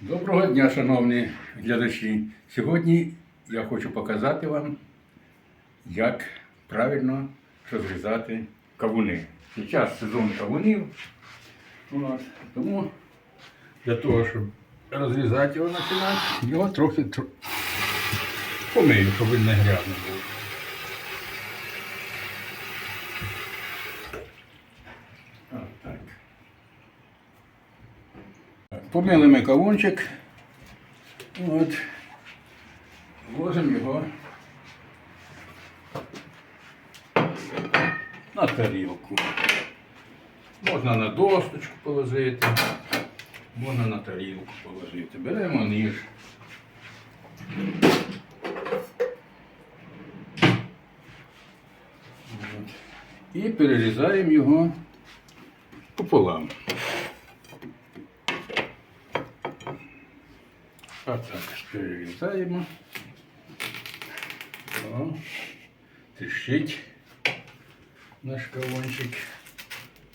Доброго дня, шановні глядачі. Сьогодні я хочу показати вам, як правильно розрізати кавуни. Зараз сезон кавунів. От. Тому для того, щоб розрізати його починати, його трохи тр- помию, щоб він не грязний був. От так. Помили ми кавунчик. От. Ложимо його на тарілку. Можна на досточку положити, можна на тарілку положити. Беремо ніж. От. І перерізаємо його пополам. А так, перерізаємо. О, тріщить наш кавунчик.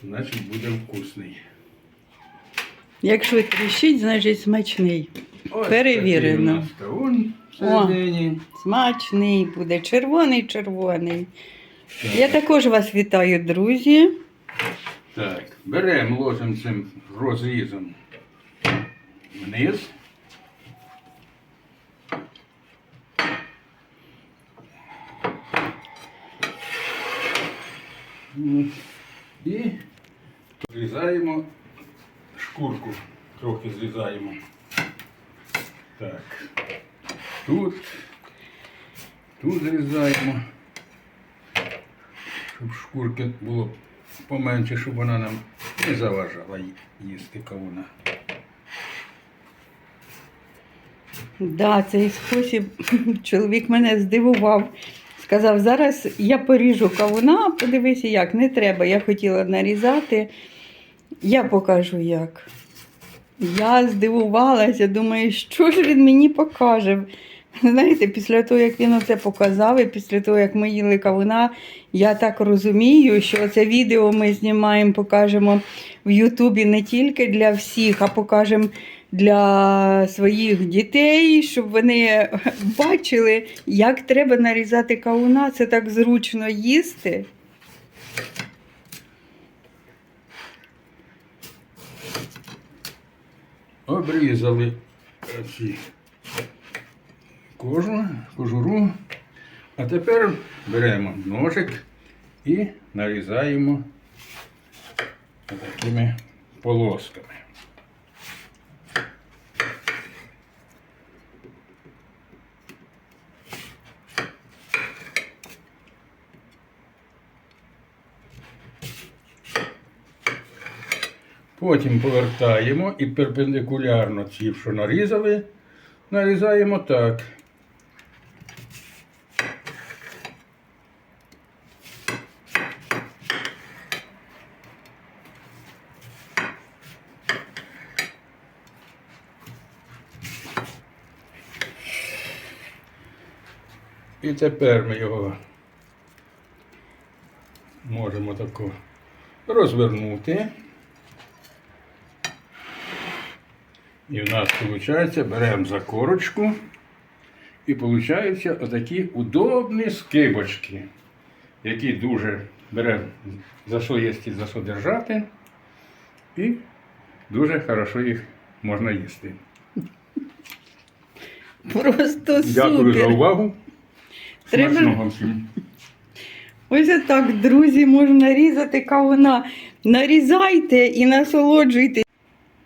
Значить буде вкусний. Якщо тріщить, значить смачний. Ось Перевірено. всередині. Смачний буде, червоний, червоний. Я також вас вітаю, друзі. Так, беремо, ложимо цим розрізом вниз. І зрізаємо шкурку, трохи зрізаємо. Так. Тут, тут зрізаємо щоб шкурки було поменше, щоб вона нам не заважала їсти кавуна. Да, цей спосіб чоловік мене здивував. Сказав, зараз я поріжу кавуна, подивися, як не треба. Я хотіла нарізати. Я покажу як. Я здивувалася, думаю, що ж він мені покаже. Знаєте, після того, як він оце показав, і після того, як ми їли кавуна, я так розумію, що це відео ми знімаємо, покажемо в Ютубі не тільки для всіх, а покажемо для своїх дітей, щоб вони бачили, як треба нарізати кавуна. Це так зручно їсти. Обрізали ці кожу, кожуру. А тепер беремо ножик і нарізаємо такими полосками. Потім повертаємо і перпендикулярно ці, що нарізали, нарізаємо так. І тепер ми його можемо тако розвернути. І в нас виходить, беремо за корочку і виходить отакі удобні скибочки, які дуже беремо за що їсти, за що держати. І дуже хорошо їх можна їсти. Просто Дякую за супер. увагу. Треба- Смачного всім. Ось так, друзі, можна нарізати кавуна. Нарізайте і насолоджуйтесь.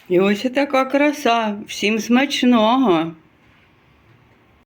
І ось така краса. Всім смачного.